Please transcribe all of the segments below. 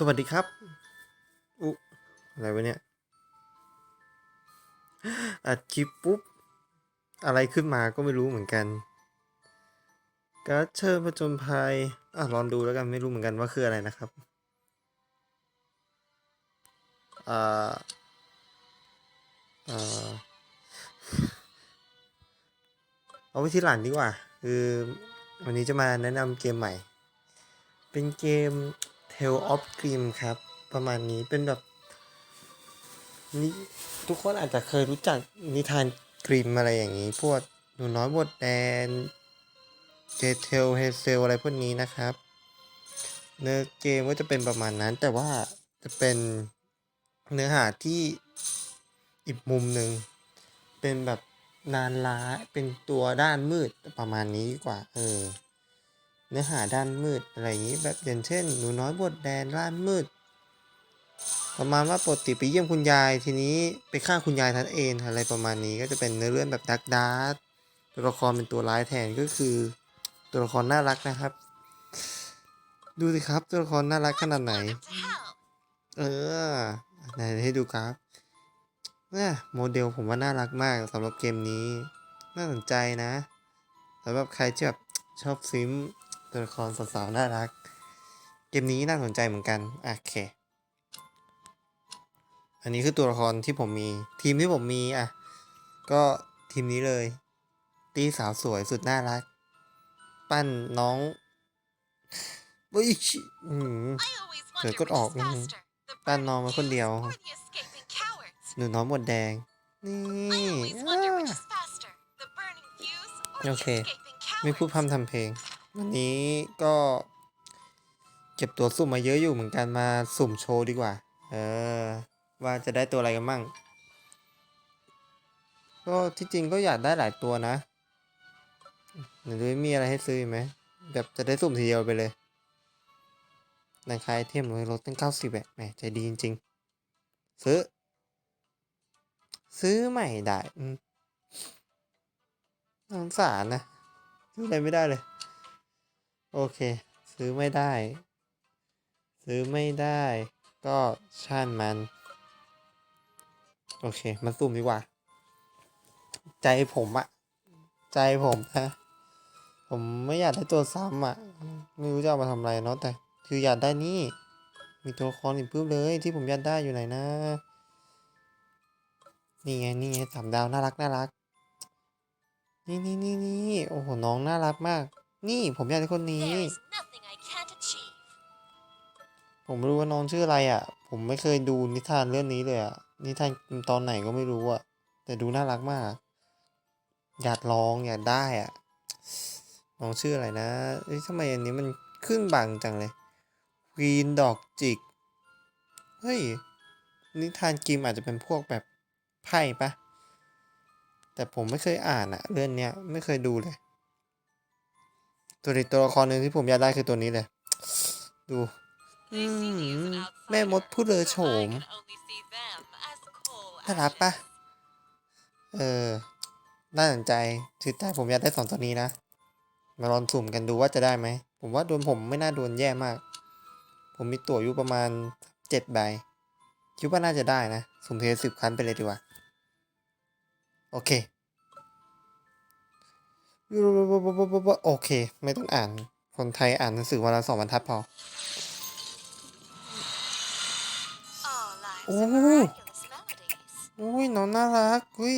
สวัสดีครับ อุอะไรวะเนี่ย อัดคลิปปุ๊บ อะไรขึ้นมาก็ไม่รู้เหมือนกันการเชิญผจญภัยอะลองดูแล้วกันไม่รู้เหมือนกันว่าคืออะไรนะครับ อ่า อ่า เอาไว้ที่หลังดีกว่า คือวันนี้จะมาแนะนำเกมใหม่ เป็นเกม Tale of Grimm ครับ ประมาณนี้เป็นแบบนี่ทุกคนอาจจะเคยรู้จักนิทานกริมอะไรอย่างนี้ พวกหนูน้อยบทแดนเจเทลเฮเซลอะไรพวกนี้นะครับ เนื้อเกมก็จะเป็นประมาณนั้น แต่ว่าจะเป็นเนื้อหาที่อีกมุมหนึ่งเป็นแบบนานล้าเป็นตัวด้านมืดประมาณนี้ดีกว่า เออ เนื้อหาด้านมืดอะไรอย่างนี้แบบอย่างเช่น หนูน้อยบทแดนด้านมืด ประมาณว่าปกติไปเยี่ยมคุณยายทีนี้ไปฆ่าคุณยายทันเองอะไรประมาณนี้ก็จะเป็นเนื้อเรื่องแบบดักดาร์ตัวละครเป็นตัวร้ายแทนก็คือ ตัวละครน่ารักนะครับ ดูสิครับ ตัวละครน่ารักขนาดไหน เออไหนให้ดูครับเนี่ยโมเดลผมว่าน่ารักมากสำหรับเกมนี้ น่าสนใจนะสำหรับใครที่แบบชอบซิม ตัวละครสาวๆน่ารัก เกมนี้น่าสนใจเหมือนกันโอเค อันนี้คือตัวละครที่ผมมีทีมที่ผมมีอะ ก็ทีมนี้เลย ตีสาวสวยสุดน่ารัก ปั้นน้องเฮ้ยชิอืมเกิดกดออกอืมปั้นน้องมาคนเดียว หนูน้องหมดแดง นี่อ่าโอเค ไม่พูดพร่ำทำเพลง วันนี้ก็เก็บตัวสุ่มมาเยอะอยู่เหมือนกันมาสุ่มโชว์ดีกว่า เออ ว่าจะได้ตัวอะไรกันมั่ง ก็ที่จริงก็อยากได้หลายตัวนะหรือมีอะไรให้ซื้อไหมแบบจะได้สุ่มทีเดียวไปเลยในคายเทมเลยลดตั้งเก้าสิบแบบแหมใจดีจริงๆ ซื้อ ซื้อใหม่ได้น่าสงสารนะ ซื้ออะไรไม่ได้เลย โอเค ซื้อไม่ได้ ซื้อไม่ได้ ก็ช่างมัน โอเค มาสุ่มดีกว่า ใจผมอะใจผมนะผมไม่อยากได้ตัวซ้ำอะไม่รู้จะเอามาทำอะไรเนาะแต่ คืออยากได้นี่ มีตัวละครอีกปุ๊บเลย ที่ผมอยากได้อยู่ไหนนะ นี่ไงนี่ไงสามดาวน่ารักน่ารัก นี่นี่นี่นี่โอ้โหน้องน่ารักมาก นี่ผมอยากได้คนนี้ ผมไม่รู้ว่าน้องชื่ออะไรอะ ผมไม่เคยดูนิทานเรื่องนี้เลยอะ นิทานตอนไหนก็ไม่รู้อะ แต่ดูน่ารักมาก อยากลองอยากได้อะ น้องชื่ออะไรนะเอ้ยทำไมอันนี้มันขึ้นบังจังเลยกรีนดอกจิก เฮ้ย นิทานกิมอาจจะเป็นพวกแบบไพ่ปะ แต่ผมไม่เคยอ่านอะเรื่องเนี้ยไม่เคยดูเลย ตัวเด็กตัวละครหนึ่งที่ผมอยากได้คือตัวนี้เลย ดูแม่มดผู้เลอโฉมน่ารักปะเออ น่าสนใจถือแต่ผมอยากได้สองตัวนี้นะ มาลองสุ่มกันดูว่าจะได้ไหม ผมว่าโดนผมไม่น่าโดนแย่มาก ผมมีตั๋วอยู่ประมาณเจ็ดใบ คิดว่าน่าจะได้นะ สุ่มเทสิบครั้งไปเลยดีกว่า โอเค โอเค ไม่ต้องอ่าน คนไทยอ่านหนังสือวันละสองบรรทัดพอ โอ้อุ้ยน้องน่ารักอุ้ย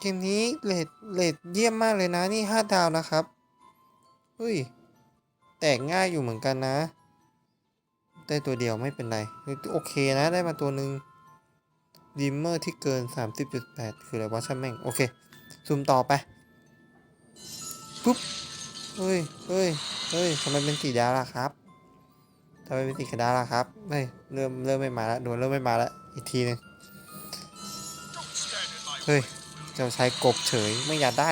เกมนี้เลดเลดเยี่ยมมากเลยนะ นี่ห้าดาวนะครับอุ้ย แตกง่ายอยู่เหมือนกันนะ ได้ตัวเดียวไม่เป็นไรเฮ้ยโอเคนะได้มาตัวหนึ่งดิมเมอร์ที่เกิน 30.8 คืออะไรวะช่างแม่ง โอเค ซูมต่อไป ปุ๊บเฮ้ยเฮ้ยเฮ้ยทำไมเป็นสีดาล่ะครับทำไมเป็นสีดาล่ะครับเฮ้ยเริ่มเริ่มไม่มาแล้วโดนเริ่มไม่มาแล้วอีกทีหนึงเฮ้ยเจ้าชายกบเฉยไม่อยากได้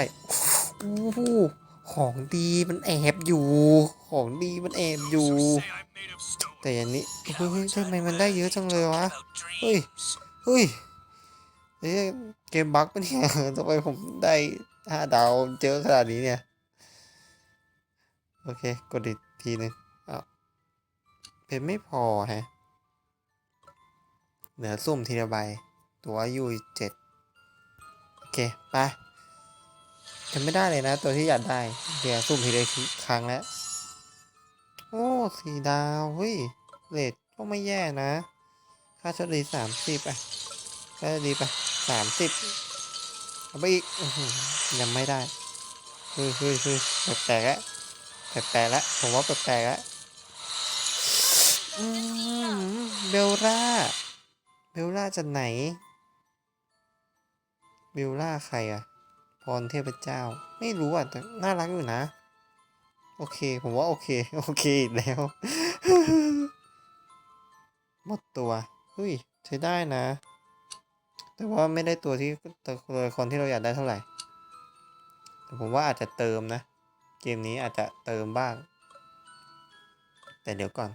โอ้โหของดีมันแอบอยู่ ของดีมันแอบอยู่ แต่อันนี้เฮ้ยทำไมมันได้เยอะจังเลยวะเฮ้ยเฮ้ยเอ้ยเกมบั๊กปะเนี่ยทำไมผมได้ห้าดาวเจอขนาดนี้เนี่ย โอเค กดอีกทีหนึงอ้าวเพชรไม่พอฮะ เหลือสุ่มทีละใบ ตัวยูเจ็ดโอเค ไปจำไม่ได้เลยนะ ตัวที่อยากได้ เดี๋ยวสุ่มทีละครั้งแล้ว โอ้สีดาว เฮ้ย เลทก็ไม่แย่นะ ค่าโชคดีสามสิบอะค่าดีไปสามสิบเอาไปอีก ยังไม่ได้เฮ้ยเฮ้ยเฮ้ยแปลกๆแล้ว แปลกๆแล้วผมว่าแปลกๆแล้วอืมเบลล่า เบลล่าจากไหน เบลล่าใครอะพรเทพเจ้า ไม่รู้อะ แต่น่ารักอยู่นะ โอเค ผมว่าโอเค โอเคอีกแล้ว หมดตัวเฮ้ย ใช้ได้นะ แต่ว่าไม่ได้ตัวที่ตัวละครที่เราอยากได้เท่าไหร่ แต่ผมว่าอาจจะเติมนะ เกมนี้อาจจะเติมบ้าง แต่เดี๋ยวก่อน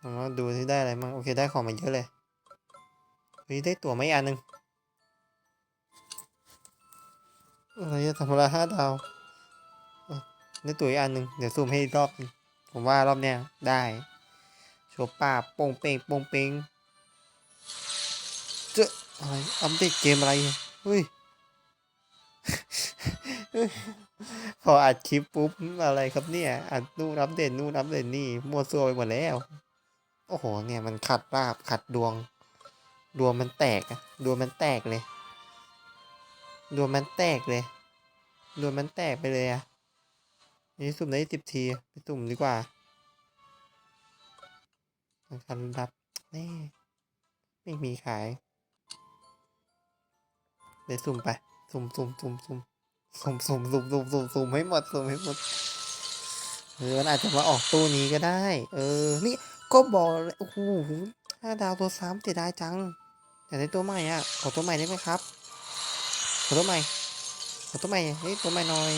ผมว่าดูที่ได้อะไรมั่งโอเคได้ของมาเยอะเลยเฮ้ยได้ตั๋วไม่อันหนึ่งอะไรจะทำละห้าดาวได้ตั๋วอีกอันหนึ่งเดี๋ยวซูมให้รอบนึงผมว่ารอบเนี้ยได้โชว์ป้าโป่งเป่งโป่งเป่งเจออะไรอัปเดตเกมอะไรเฮ้ย พออัดคลิปปุ๊บอะไรครับเนี่ยอัดนู่นอัปเดตนู่นอัปเดตนี่มั่วซั่วไปหมดแล้ว โอ้โหเนี่ยมันขัดราบขัดดวง ดวงมันแตกอะดวงมันแตกเลย ดวงมันแตกเลย ดวงมันแตกไปเลยอะนี่สุ่มได้สิบทีไปสุ่มดีกว่าการรับนี่ไม่มีขายเดี๋ยวสุ่มไป สุ่มสุ่มสุ่มสุ่ม สุ่มสุ่มสุ่มสุ่มสุ่มสุ่มให้หมดสุ่มให้หมดเออมันอาจจะมาออกตู้นี้ก็ได้ เออ นี่ก็บอกเลโอ้โหห้าดาวตัวซ้ำเสียดายจังอยากได้ตัวใหม่อะ ขอตัวใหม่ได้ไหมครับ ขอตัวใหม่ ขอตัวใหม่เฮ้ยตัวใหม่หน่อย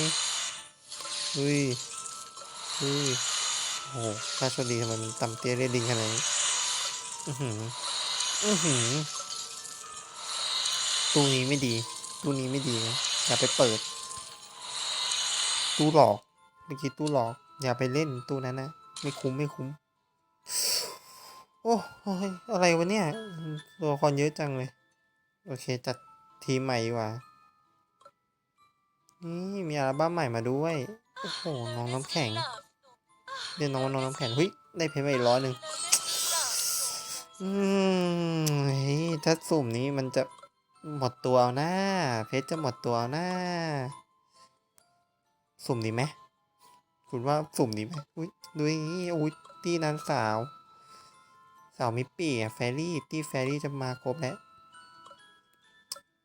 เฮ้ยเฮ้ยโอ้โหค่าโชคดีทำไมมันต่ำเตี้ยเรียดิงขนาดนี้อือหืออือหือตู้นี้ไม่ดี ตู้นี้ไม่ดีนะอย่าไปเปิด ตู้หลอกเมื่อกี้ตู้หลอก อย่าไปเล่นตู้นั้นนะไม่คุ้มไม่คุ้ม โอ้ยอะไรวะเนี่ย ตัวละครเยอะจังเลย โอเค จัดทีมใหม่ว่านี่มีอัลบั้มใหม่มาด้วย โอ้โห น้องน้ำแข็งเรียกน้องน้องน้ำแข็งเฮ้ย ได้เพชรมาอีกร้อยหนึ่งอืมเฮ้ยถ้าสุ่มนี้มันจะหมดตัวเอาหน้า เพชรจะหมดตัวเอาหน้า สุ่มดีไหมคุณว่าสุ่มดีไหมอุ้ยดูอย่างนี้อุ้ยตีนั้นสาว สาวมิปปี้อะแฟรี่ตีแฟรี่จะมาครบแล้ว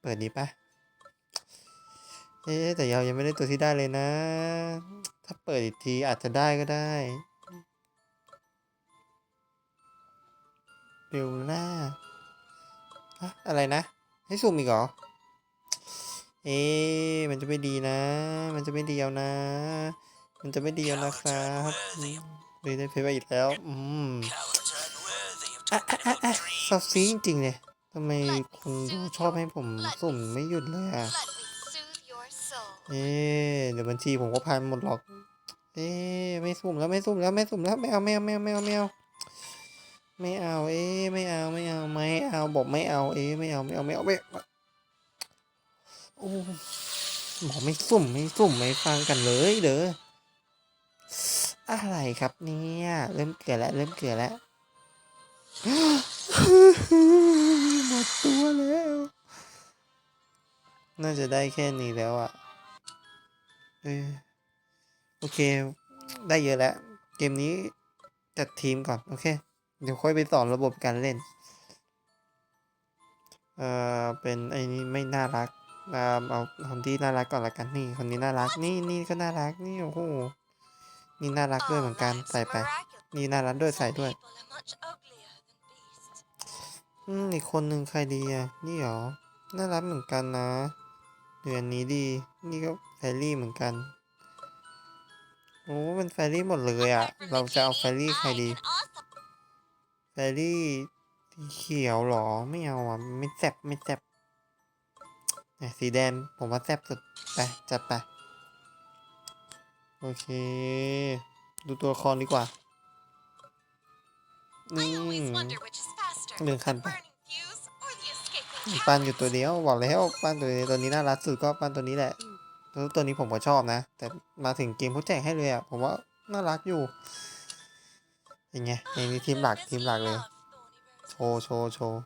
เปิดดีปะเอ๊ะแต่เรายังไม่ได้ตัวที่ได้เลยนะ ถ้าเปิดอีกทีอาจจะได้ก็ได้เบลล่าอะอะไรนะ ให้สุ่มอีกเหรอ เอ๊ะมันจะไม่ดีนะ มันจะไม่ดีเอานะ มันจะไม่ดีเอานะครับอืมเฮ้ยได้เพชรไปอีกแล้ว อืมอะอะอะอะซอฟซีจริงๆเลยทำไมคุณดูชอบให้ผมสุ่มไม่หยุดเลยอะ Let me soothe your soul. เอ๊ะเดี๋ยวบัญชีผมก็พันหมดหรอก เอ๊ะไม่สุ่มแล้วไม่สุ่มแล้วไม่สุ่มแล้วไม่เอาไม่เอาไม่เอาไม่เอาไม่เอาไม่เอาเอ๊ะไม่เอาไม่เอาไม่เอาบอกไม่เอาเอ๊ะไม่เอาไม่เอาไม่เอาไม่เอาโอ้บอกไม่สุ่มไม่สุ่มไม่ฟังกันเลยเด้ออะไรครับเนี่ยเริ่มเกลือแล้วเริ่มเกลือแล้วหมดตัวแล้ว น่าจะได้แค่นี้แล้วอะเออโอเค ได้เยอะแล้ว เกมนี้จัดทีมก่อน โอเค เดี๋ยวค่อยไปสอนระบบการเล่น เอ่อ เป็นไอ้นี่ไม่น่ารัก เอาคนที่น่ารักก่อนละกันนี่คนนี้น่ารักนี่นี่ก็น่ารักนี่โอ้โหนี่น่ารักด้วยเหมือนกันใส่ไป นี่น่ารักด้วยใส่ด้วยอืมอีกคนหนึ่งใครดีอะนี่หรอน่ารักเหมือนกันนะเดือนนี้ดี นี่ก็แฟรี่เหมือนกันโอ้เป็นแฟรี่หมดเลยอะ เราจะเอาแฟรี่ใครดีแฟรี่สีเขียวเหรอไม่เอาอะไม่แซ่บไม่แซ่บเนี่ย สีแดงผมว่าแซ่บสุด ไป จัดไป โอเค ดูตัวละครดีกว่านี่ I always wonder which is faster, เดินคัน the ไป burning fuse or the escaping ปั้นอยู่ cowards. ตัวเดียวบอกแล้วปั้นตัวนี้ตัวนี้น่ารักสุดก็ปั้นตัวนี้แหละแล้วตัวนี้ผมก็ชอบนะ แต่มาถึงเกมเขาแจกให้เลยอะผมว่าน่ารักอยู่เป็นไงในนี้ทีมหลัก Does ทีม he หลักเลย love thorny โชว์โชว์โชว์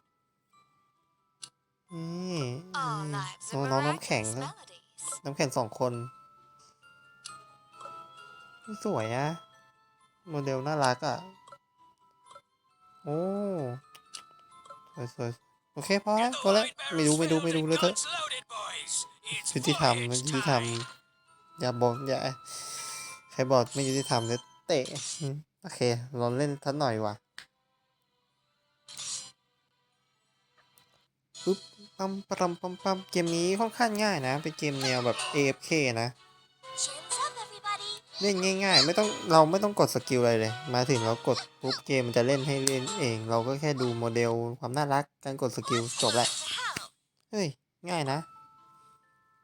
นี่ All นี่ lives น้ are องน้องน้ำแข็ง miraculous นะ melodies. น้ำแข็งสองคน สวยอะโมเดลน่ารักอะโอ้สวยสวยโอเคพอแล้วพอแล้วไม่ดูไม่ดูไม่ดูเลยเถอะยุติธรรมมันยุติธรรมอย่าบอกอย่าใครบอกไม่ยุติธรรมจะเตะอืมโอเคเราเล่นทัดหน่อยว่ะปึ๊บ ปั๊มปั๊มปั๊มปั๊มเกมนี้ค่อนข้างง่ายนะ เป็นเกมแนวแบบ AFK นะ เล่นง่ายๆ ไม่ต้องเราไม่ต้องกดสกิลอะไรเลย มาถึงเรากดปุ๊บเกมมันจะเล่นให้เล่นเอง เราก็แค่ดูโมเดลความน่ารักการกดสกิลจบละเฮ้ยง่ายนะ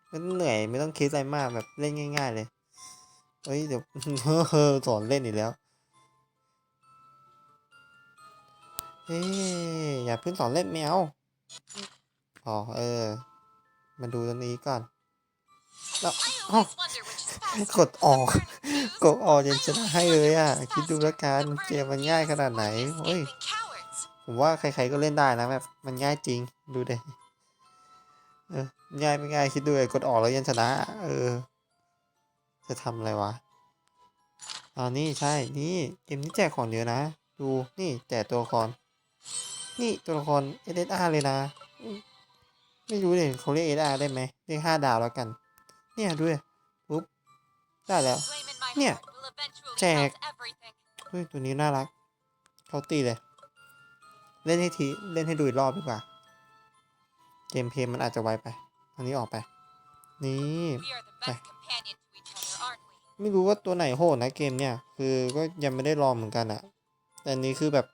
ไม่ต้องเหนื่อยไม่ต้องคิดอะไรมากแบบเล่นง่าย ๆ เลยเฮ้ยเดี๋ยวสอนเล่นอีกแล้วเฮ้ยอย่าเพิ่งสอนเล่นแมว พอเออ มาดูตรงนี้ก่อน แล้ว I อ้าว always wonder which is faster, กดออก the burning fuse กดออกยังชนะให้เลยอะ คิดดูแล้วกัน the เกม burning มันง่ายข fuse นาดไหน or the เฮ้ย escaping cowards. ผมว่าใครๆก็เล่นได้นะแบบมันง่ายจริง ดูเด็เออง่ายไม่ง่ายคิดดูเลยกดออกแล้วยังชนะ เออ จะทำอะไรวะอ่านี่ใช่ นี่เกมนี้แจกของเยอะนะ ดู นี่แจกตัวละคร นี่ตัวละคร SSR เลยนะอืม ไม่รู้เลยเขาเรียก SSR ได้ไหมเรียกห้าดาวแล้วกัน เนี่ยดูดิปุ๊บได้แล้ว Flame in my Yeah. heart will eventually Check. melt everything. เฮ้ยตัวนี้น่ารักเขาตีเลย เล่นให้ทีเล่นให้ดูอีกรอบดีกว่า เกมเพลย์มันอาจจะไวไปอันนี้ออกไป นี่ We are the best companion to each other, aren't we? ไม่รู้ว่าตัวไหนโหดนะเกมเนี่ย คือก็ยังไม่ได้ลองเหมือนกันอะแต่อันนี้คือแบบ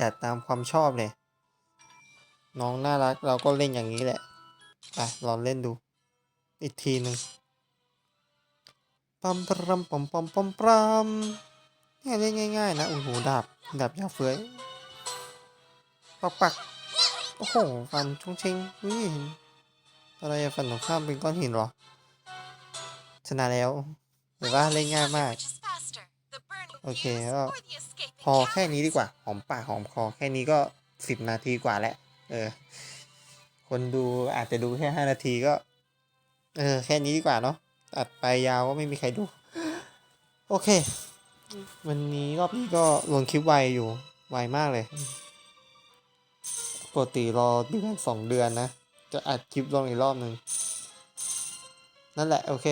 จัดตามความชอบเลย น้องน่ารักเราก็เล่นอย่างนี้แหละไปลองเล่นดู อีกทีหนึ่งปัมปรมปอมปอมปอมปรมเนี่ยเล่นง่าย ๆ นะโอ้โหดาบดาบยาวเฟ้ยปักปักโอ้โหฟันชุ่งชิงนี่อะไรอะฟันตรงข้ามเป็นก้อนหินหรอ ชนะแล้วเห็นว่าเล่นง่ายมาก โอเคก็พอแค่นี้ดีกว่า หอมปากหอมคอแค่นี้ก็สิบนาทีกว่าแล้ว เออ คนดูอาจจะดูแค่ห้านาทีก็ เออ แค่นี้ดีกว่าเนาะอัดไปยาวก็ไม่มีใครดู โอเค วันนี้รอบนี้ก็ลงคลิปไวอยู่ไวมากเลยปกติรอเดือนสองเดือนนะ จะอัดคลิปลงอีกรอบหนึ่งนั่นแหละ โอเค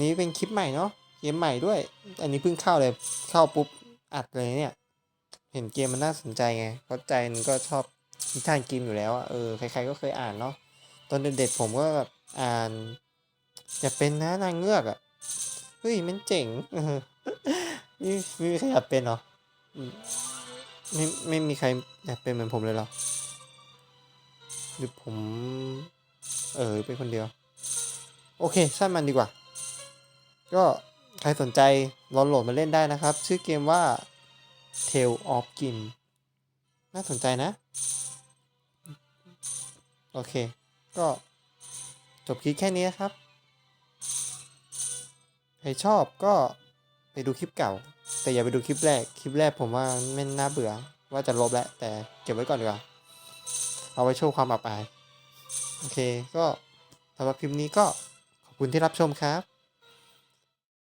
นี้เป็นคลิปใหม่เนาะเกมใหม่ด้วย อันนี้เพิ่งเข้าเลย เข้าปุ๊บอัดเลยเนี่ย เห็นเกมมันน่าสนใจไงเพราะใจมันก็ชอบ นิทานเกมอยู่แล้วอะเออใครๆก็เคยอ่านเนาะตอนเด็กๆผมก็แบบอ่านอยากเป็นนะนางเงือกอะเฮ้ยมันเจ๋งเออไม่มีใครอยากเป็นเหรออืมไม่ไม่มีใครอยากเป็นเหมือนผมเลยเหรอหรือผม เออเป็นคนเดียว โอเคช่างมันดีกว่า ก็ใครสนใจลองโหลดมาเล่นได้นะครับ ชื่อเกมว่า Tale of Gim น่าสนใจนะ โอเค ก็จบคลิปแค่นี้นะครับ ใครชอบก็ไปดูคลิปเก่า แต่อย่าไปดูคลิปแรก คลิปแรกผมว่าไม่น่าเบื่อ ว่าจะลบแล้ว แต่เก็บไว้ก่อนดีกว่า เอาไว้โชว์ความอับอาย โอเค ก็สำหรับคลิปนี้ก็ขอบคุณที่รับชมครับ